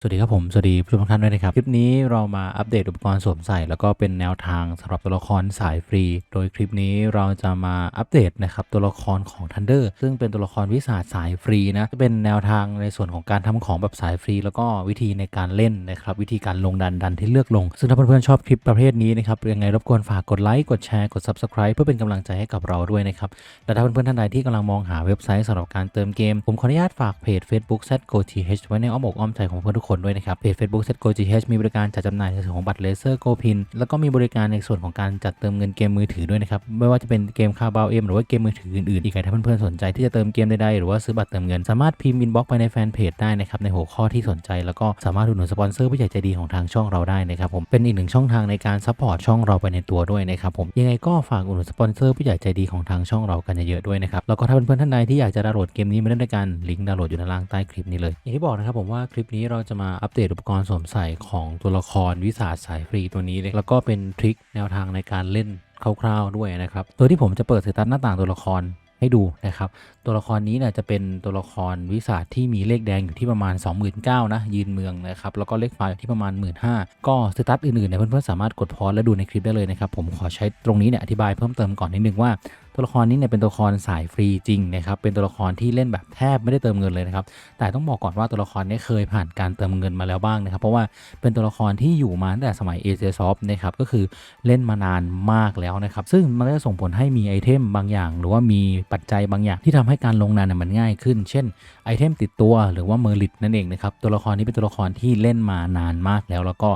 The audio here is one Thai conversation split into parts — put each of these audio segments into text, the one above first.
สวัสดีครับผม สวัสดีผู้ชมทุกท่านด้วยนะครับ คลิปนี้เรามาอัปเดตอุปกรณ์สวมใส่ แล้วก็เป็นแนวทางสำหรับตัวละครสายฟรี โดยคลิปนี้เราจะมาอัปเดตนะครับตัวละครของ Thunder ซึ่งเป็นตัวละครวิสาสายฟรีนะจะเป็นแนวทางในส่วนของการทำของแบบสายฟรี แล้วก็วิธีในการเล่นนะครับวิธีการลงดันดันที่เลือกลง ซึ่งถ้าเพื่อนๆชอบคลิปประเภทนี้นะครับยังไงรบกวนฝากกดไลค์กดแชร์กด Subscribe เพื่อเป็นกำลังใจให้กับเราด้วยนะครับและถ้าเพื่อนๆท่านใดที่กำลังมองหาเว็บไซต์สำหรับการเติมเกมผมขออนุญาตฝากเพจ Facebook z g o t h ไว้ในอ้อมอกอ้อมใจของเพื่อนทุกคนด้วยนะครับเพจ Facebook z g o t h มีบริการจัดจำหน่ายในส่วนของบัตรเลเซอร์โกพินแล้วก็มีบริการในส่วนของการจัดเติมเงินเกมมือถือด้วยนะครับไม่ว่าจะเป็นเกมคาบาวเอ็มหรือว่าเกมมือถืออื่นๆอีกใครถ้าเพื่อนๆสนใจที่จะเติมเกมใดๆหรือว่าซื้อบัตรเติมเงิน สามารถพิมพ์อินบ็อกไปในแฟนเพจได้นะครับในหัวข้อที่สนใจ แล้วก็สามารถอุดหนุนสปอนเซอร์ผู้ใหญ่ใจดีของทางช่องเราได้นะครับผมเป็นอีกหนึ่งช่องทางในการซัพพอร์ตช่องเราไปในตัวด้วยนะครับผมยังไงก็ฝากอุดหนุนสปอนเซอร์ผู้ใหญ่ใจดีของทางช่องเรากันเยอะๆด้วยนะครับแล้วก็ถ้าเพื่อนๆท่านใดที่อยากจะดาวน์โหลดเกมนี้มาเล่นด้วยกันลิงก์ดาวน์โหลดอยู่ด้านล่างใต้คลิปนี้เลยอย่างที่บอกนะครับผมว่าคลิปนี้เราจะมาอัปเดตอุปกรณ์สวมใส่ของตัวละครวิสาสายฟรีตัวนี้เลยแล้วก็เป็นทริคแนวทางในการเล่นคร่าวๆด้วยนะครับโดยที่ผมจะเปิดสตันหน้าต่างตัวละครให้ดูนะครับ ตัวละครนี้เนี่ยจะเป็นตัวละครวิสาที่มีเลขแดงอยู่ที่ประมาณ 29,000นะยืนเมืองนะครับแล้วก็เลขไฟอยู่ที่ประมาณ 15,000ก็สตัตอื่นๆเนี่ยเพื่อนๆสามารถกดพอสและดูในคลิปได้เลยนะครับผมขอใช้ตรงนี้เนี่ยอธิบายเพิ่มเติมก่อนนิดนึงว่า ตัวละครนี้เนี่ยเป็นตัวละครสายฟรีจริงนะครับเป็นตัวละครที่เล่นแบบแทบไม่ได้เติมเงินเลยนะครับแต่ต้องบอกก่อนว่าตัวละครนี้เคยผ่านการเติมเงินมาแล้วบ้างนะครับเพราะว่าเป็นตัวละครที่อยู่มาตั้งแต่สมัย a อ s o f t นะครับก็คือเล่นมานานมากแล้วนะครับซึ่งมันก็จะส่งผลให้มีไอเทมบางอย่าง หรือว่ามีปัจจัยบางอย่างที่ทำให้การลงนานเนี่ยมันง่ายขึ้น เช่นไอเทมติดตัวหรือว่าเมอร์ลิตนั่นเองนะครับตัวละครนี้เป็นตัวละครที่เล่นมานานมากแล้วแล้วก็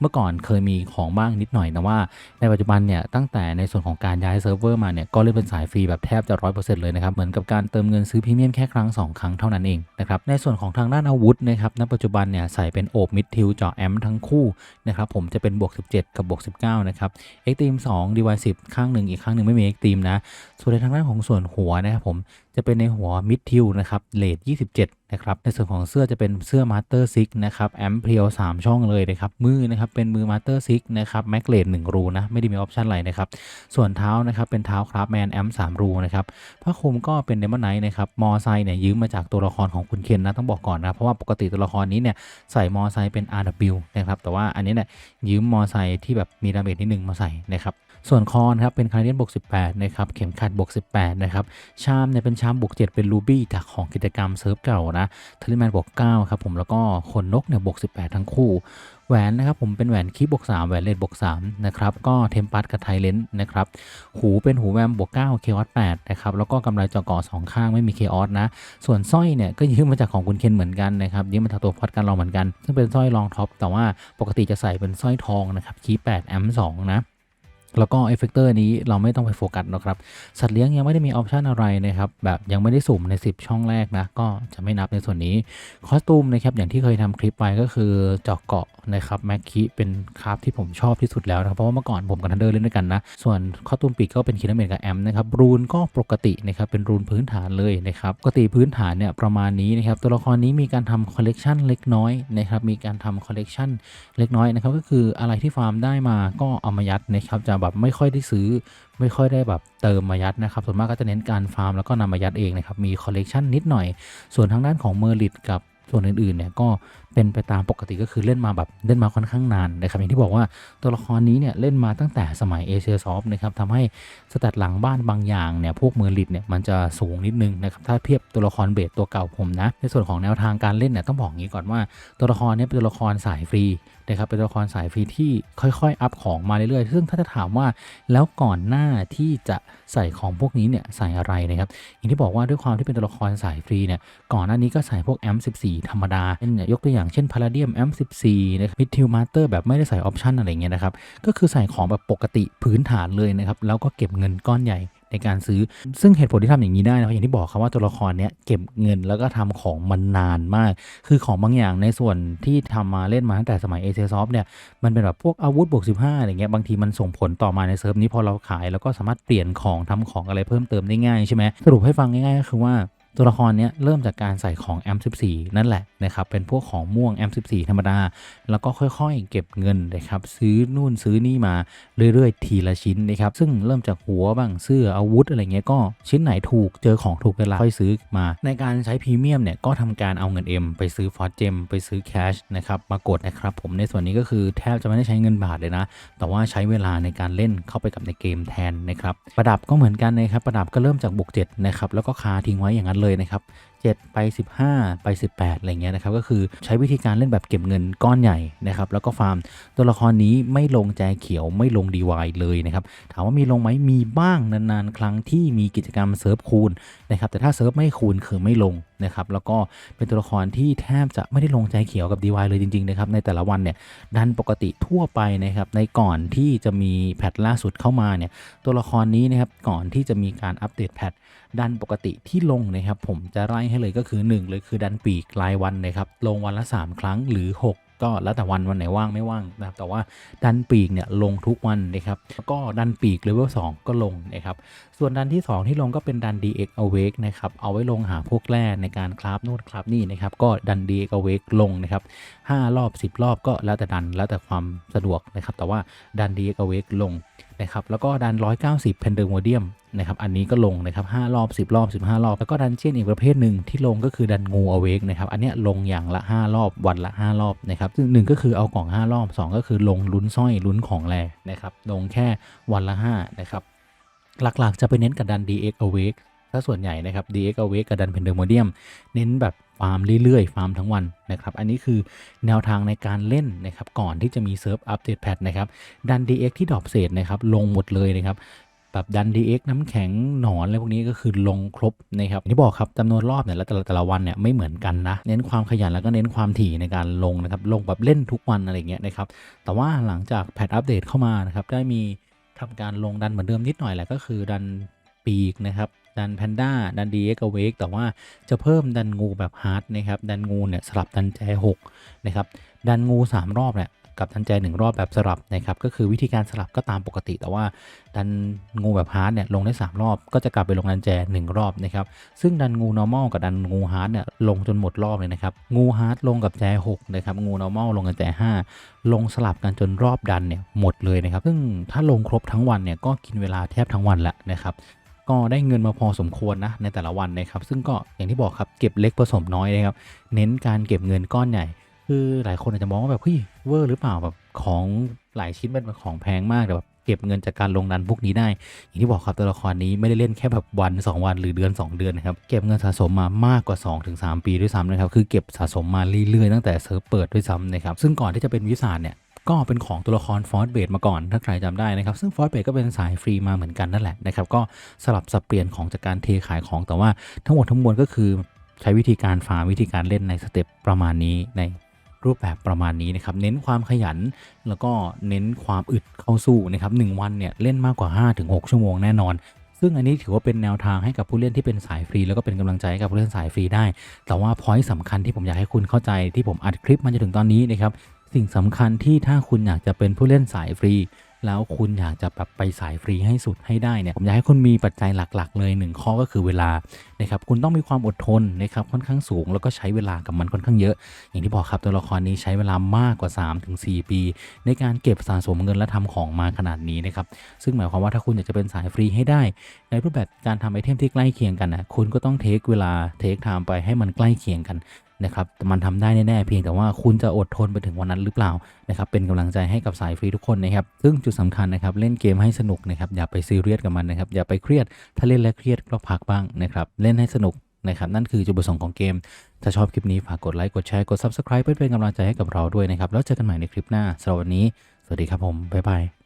เมื่อก่อนเคยมีของบ้างนิดหน่อยแต่ว่าในปัจจุบันเนี่ยตั้งแต่ในส่วนของการย้ายเซิร์ฟเวอร์มาเนี่ยก็เล่นเป็นสายฟรีแบบแทบจะร้อยเปอร์เซ็นต์เลยนะครับเหมือนกับการเติมเงินซื้อพรีเมียมแค่ครั้ง2ครั้งเท่านั้นเองนะครับในส่วนของทางด้านอาวุธนะครับณปัจจุบันเนี่ยใส่เป็นโอบมิดทิลเจาะแอมทั้งคู่นะครับผมจะเป็นบวก 17 กับบวก 19 นะครับเอ็กตีม2ดีวาย10ข้างหนึ่งอีกข้างหนึ่งไม่มีเอ็กตีมนะส่วนในทางด้านของส่วนหัวนะครับผม จะเป็นในหัวมิดทิลนะครับเลท27 นะครับ ในส่วนของเสื้อจะเป็นเสื้อมาสเตอร์ซิกนะครับแอมเพียว3ช่องเลยนะครับ มือนะครับเป็นมือมาสเตอร์ซิกนะครับแม็กเลท1รูนะ ไม่ได้มีออปชันอะไรนะครับ ส่วนเท้านะครับเป็นเท้าคราฟแมนแอม3รูนะครับผ้าคลุมก็เป็นเดมอนไนท์นะครับมอไซเนี่ยยืมมาจากตัวละครของคุณเคนนะต้องบอกก่อนนะเพราะว่าปกติตัวละครนี้เนี่ยใส่มอไซเป็น RW นะครับแต่ว่าอันนี้เนี่ยยืมมอไซที่แบบมีดาเมจนิดนึงมาใส่นะครับส่วนคอนครับเป็นคาร์เดียนบวก18นะครับเข็มขัดบวก18นะครับชามเนี่ยเป็นชามบวก7 เป็นรูบี้จากของกิจกรรมเซิร์ฟเก่านะเทลิแมนบวก9ครับผมแล้วก็ขนนกเนี่ยบวก18 ทั้งคู่แหวนนะครับผมเป็นแหวนคีบบวก3แหวนเลดบวก3นะครับก็เทมปัสกับไทเลนนะครับหูเป็นหูแวมบวก9เคออส8นะครับแล้วก็กำไรจอก่อ2ข้างไม่มีเคออสนะ ส่วนสร้อยเนี่ยก็ยืมมาจากของคุณเคนเหมือนกันนะครับยืมมาจากตัวพอดกันลองเหมือนกัน ซึ่งเป็นสร้อยรองท็อปแต่ว่าปกติจะใส่เป็นสร้อยทองนะครับคี8แอม2นะ แล้วก็เอฟเฟกเตอร์นี้เราไม่ต้องไปโฟกัสนะครับ สัตว์เลี้ยงยังไม่ได้มีออปชันอะไรนะครับ แบบยังไม่ได้สุ่มใน 10 ช่องแรกนะ ก็จะไม่นับในส่วนนี้ คอสตูมนะครับ อย่างที่เคยทำคลิปไปก็คือเจาะเกาะนะครับแม็กคีเป็นคราฟที่ผมชอบที่สุดแล้วนะครับ เพราะว่าเมื่อก่อนผมกับทันเดอร์เล่นด้วยกันนะ ส่วนคอสตูมปีกก็เป็นคิลเมตกับแอมนะครับ รูนก็ปกตินะครับ เป็นรูนพื้นฐานเลยนะครับ ปกติพื้นฐานเนี่ยประมาณนี้นะครับ ตัวละครนี้มีการทำคอลเลกชันเล็กน้อยนะครับ มีการทำคอลเลกชันเล็กน้อยนะครับ ก็คืออะไรที่ฟาร์มได้มาก็เอามายัดนะครับจะแบบไม่ค่อยได้ซื้อ ไม่ค่อยได้แบบเติมมายัดนะครับส่วนมากก็จะเน้นการฟาร์มแล้วก็นำมายัดเองนะครับมีคอลเลกชันนิดหน่อย ส่วนทางด้านของเมอร์ลิตกับส่วนอื่นๆเนี่ยก็ เป็นไปตามปกติก็คือเล่นมาแบบเล่นมาค่อนข้างนานนะครับอย่างที่บอกว่าตัวละครนี้เนี่ยเล่นมาตั้งแต่สมัยเอเชียซอฟนะครับทำให้สแตทหลังบ้านบางอย่างเนี่ยพวกเมอร์ลิตเนี่ยมันจะสูงนิดนึงนะครับถ้าเทียบตัวละครเบสตัวเก่าผมนะในส่วนของแนวทางการเล่นเนี่ยต้องบอกงี้ก่อนว่าตัวละครเนี้เป็นตัวละครสายฟรีนะครับเป็นตัวละครสายฟรีที่ค่อยๆ อัพของมาเรื่อยๆ ซึ่งถ้าจะถามว่าแล้วก่อนหน้าที่จะใส่ของพวกนี้เนี่ยใส่อะไรนะครับอย่างที่บอกว่าด้วยความที่เป็นตัวละครสายฟรีเนี่ยก่อนหน้านี้ก็ใส่พวกแอม14ธรรมดาเช่นยกตัวอย่างเช่นพาราเดียมแอม14นะครับมิทิลมาสเตอร์แบบไม่ได้ใส่ออปชันอะไรเงี้ยนะครับ ก็คือใส่ของแบบปกติพื้นฐานเลยนะครับ แล้วก็เก็บเงินก้อนใหญ่ในการซื้อ ซึ่งเหตุผลที่ทำอย่างนี้ได้นะอย่างที่บอกครับว่าตัวละครเนี้ยเก็บเงินแล้วก็ทำของมันนานมาก คือของบางอย่างในส่วนที่ทำมาเล่นมาตั้งแต่สมัยเอเ s ซอฟเนี่ย มันเป็นแบบพวกอาวุธบวก15อะไรเงี้ย บางทีมันส่งผลต่อมาในเซิร์ฟนี้พอเราขาย แล้วก็สามารถเปลี่ยนของทำของอะไรเพิ่มเติมได้ง่ายใช่ไหมสรุปให้ฟังง่ายๆก็คือว่า ตัวละครเนี้ยเริ่มจากการใส่ของ M14 นั่นแหละนะครับเป็นพวกของม่วง M14 ธรรมดา แล้วก็ค่อยๆ เก็บเงินนะครับซื้อนู่นซื้อนี่มาเรื่อยๆ ทีละชิ้นนะครับซึ่งเริ่มจากหัวบ้างเสื้ออาวุธอะไรเงี้ยก็ชิ้นไหนถูกเจอของถูกเวลาค่อยซื้อมา ในการใช้พรีเมียมเนี่ยก็ทำการเอาเงิน M ไปซื้อฟอสเจมไปซื้อแคชนะครับมากดนะครับผมในส่วนนี้ก็คือแทบจะไม่ได้ใช้เงินบาทเลยนะ แต่ว่าใช้เวลาในการเล่นเข้าไปกับในเกมแทนนะครับประดับก็เหมือนกันนะครับประดับก็เริ่มจากบวก7นะครับแล้วก็คาทิ้งไว้อย่างนั้นเลยนะครับ 7 ไป 15 ไป 18 อะไรเงี้ยนะครับ ก็คือใช้วิธีการเล่นแบบเก็บเงินก้อนใหญ่นะครับ แล้วก็ฟาร์มตัวละครนี้ไม่ลงแจเขียวไม่ลงดีวายเลยนะครับ ถามว่ามีลงไหมมีบ้างนานๆ ครั้งที่มีกิจกรรมเซิร์ฟคูณนะครับ แต่ถ้าเซิร์ฟไม่คูณคือไม่ลงนะครับแล้วก็เป็นตัวละครที่แทบจะไม่ได้ลงใจเขียวกับ DY เลยจริงๆนะครับในแต่ละวันเนี่ยดันปกติทั่วไปนะครับในก่อนที่จะมีแพทล่าสุดเข้ามาเนี่ยตัวละครนี้นะครับก่อนที่จะมีการอัปเดตแพทดันปกติที่ลงนะครับผมจะไล่ให้เลยก็คือ 1 เลยคือดันปีกรายวันนะครับลงวันละ 3 ครั้งหรือ 6 ก็แล้วแต่วันวันไหนว่างไม่ว่างนะครับแต่ว่าดันปีกเนี่ยลงทุกวันนะครับก็ดันปีกเลเวล2ก็ลงนะครับส่วนดันที่ 2 ที่ลงก็เป็นดัน DX Awake นะครับเอาไว้ลงหาพวกแร่ในการคราฟนู่นคราฟนี่นะครับก็ดัน DX Awake ลงนะครับ5รอบ 10 รอบก็แล้วแต่ดันแล้วแต่ความสะดวกนะครับแต่ว่าดัน DX Awake ลง นะครับแล้วก็ดัน 190 Pandemonium นะครับอันนี้ก็ลงนะครับ5รอบ 10 รอบ 15 รอบ แล้วก็ดันเจียนอีกประเภทหนึ่งที่ลงก็คือดันงูอเวกนะครับอันนี้ลงอย่างละ 5 รอบวันละ 5 รอบนะครับซึ่งหนึ่งก็คือเอากล่อง 5 รอบ 2 ก็คือลงลุ้นสร้อยลุ้นของแรนะครับลงแค่วันละ5นะครับหลักๆจะไปเน้นกับดัน DX Awake ถ้าส่วนใหญ่นะครับ DX Awake กับดัน Pandemonium เน้นแบบฟาร์มเรื่อยๆ ฟาร์มทั้งวันนะครับ อันนี้คือแนวทางในการเล่นนะครับ ก่อนที่จะมีเซิร์ฟอัปเดตแพทนะครับ ดัน DX ที่ดรอปเศษนะครับ ลงหมดเลยนะครับแบบดัน DX น้ำแข็งหนอนอะไรพวกนี้ก็คือลงครบนะครับที่บอกครับจำนวนรอบเนี่ยและแต่ละแต่ละวันเนี่ยไม่เหมือนกันนะ เน้นความขยันแล้วก็เน้นความถี่ในการลงนะครับ ลงแบบเล่นทุกวันอะไรเงี้ยนะครับ แต่ว่าหลังจากแพทอัปเดตเข้ามานะครับ ได้มีทำการลงดันเหมือนเดิมนิดหน่อยแหละก็คือดันปีกนะครับ ดันแพนด้าดันดีเอ็กเวกแต่ว่าจะเพิ่มดันงูแบบฮาร์ดนะครับดันงูเนี่ยสลับดันแจ6นะครับดันงู 3 รอบเนี่ยกับดันแจหนึ่งรอบแบบสลับนะครับก็คือวิธีการสลับก็ตามปกติ แต่ว่าดันงูแบบฮาร์ดเนี่ยลงได้ 3 รอบ ก็จะกลับไปลงดันแจ 1 รอบนะครับซึ่งดันงู normal กับดันงูฮาร์ดเนี่ยลงจนหมดรอบเลยนะครับงูฮาร์ดลงกับแจ6นะครับงู normal ลงกับแจ 5 ลงสลับกันจนรอบดันเนี่ยหมดเลยนะครับซึ่งถ้าลงครบทั้งวันเนี่ยก็กินเวลาแทบทั้งวันแหละนะครับ ก็ได้เงินมาพอสมควรนะในแต่ละวันนะครับ ซึ่งก็อย่างที่บอกครับเก็บเล็กผสมน้อยนะครับเน้นการเก็บเงินก้อนใหญ่ คือหลายคนอาจจะมองว่าแบบเฮ้ยเวอร์หรือเปล่าแบบของหลายชิ้นเป็นของแพงมากแต่แบบเก็บเงินจากการลงดันพวกนี้ได้ อย่างที่บอกครับตัวละครนี้ไม่ได้เล่นแค่แบบวัน 2 วันหรือเดือน 2 เดือนนะครับ เก็บเงินสะสมมามากกว่า 2-3 ปีด้วยซ้ำนะครับ คือเก็บสะสมมาเรื่อยๆตั้งแต่เซิร์ฟเปิดด้วยซ้ำนะครับ ซึ่งก่อนที่จะเป็นวิสานเนี่ย ก็เป็นของตัวละครฟอสเบดมาก่อน ถ้าใครจำได้นะครับ ซึ่งฟอสเบดก็เป็นสายฟรีมาเหมือนกันนั่นแหละนะครับก็สลับสับเปลี่ยนของจากการเทขายของแต่ว่าทั้งหมดทั้งมวลก็คือใช้วิธีการฟาร์มวิธีการเล่นในสเต็ปประมาณนี้ในรูปแบบประมาณนี้นะครับเน้นความขยันแล้วก็เน้นความอึดเข้าสู้นะครับหวันเนี่ยเล่นมากกว่า 5-6 ชั่วโมงแน่นอน ซึ่งอันนี้ถือว่าเป็นแนวทางให้กับผู้เล่นที่เป็นสายฟรี แล้วก็เป็นกำลังใจให้กับผู้เล่นสายฟรีได้ แต่ว่าพอยต์สำคัญที่ผมอยากให้คุณเข้าใจที่ผมอัดคลิปมาจนถึงตอนนี้นะครับ สิ่งสำคัญที่ถ้าคุณอยากจะเป็นผู้เล่นสายฟรี แล้วคุณอยากจะแบบไปสายฟรีให้สุดให้ได้เนี่ยผมอยากให้คุณมีปัจจัยหลัก ๆ เลยหนึ่งข้อก็คือเวลานะครับคุณต้องมีความอดทนนะครับค่อนข้างสูง แล้วก็ใช้เวลากับมันค่อนข้างเยอะ อย่างที่บอกครับตัวละครนี้ใช้เวลามากกว่า 3-4 ปี ในการเก็บสะสมเงินและทำของมาขนาดนี้นะครับซึ่งหมายความว่าถ้าคุณอยากจะเป็นสายฟรีให้ได้ ในรูปแบบการทำไอเทมที่ใกล้เคียงกันนะคุณก็ต้องเทคเวลาเทคไทม์ไปให้มันใกล้เคียงกันนะครับมันทำได้แน่ๆเพียงแต่ว่าคุณจะอดทนไปถึงวันนั้นหรือเปล่านะครับเป็นกำลังใจให้กับสายฟรีทุกคนนะครับซึ่งจุดสำคัญนะครับเล่นเกมให้สนุกนะครับอย่าไปซีเรียสกับมันนะครับอย่าไปเครียดถ้าเล่นแล้วเครียดก็พักบ้างนะครับเล่นให้สนุกนะครับนั่นคือจุดประสงค์ของเกม ถ้าชอบคลิปนี้ฝากกดไลค์กดแชร์กด subscribe เพื่อเป็นกำลังใจให้กับเราด้วยนะครับแล้วเจอกันใหม่ในคลิปหน้าสำหรับวันนี้ สวัสดีครับผมบ๊ายบาย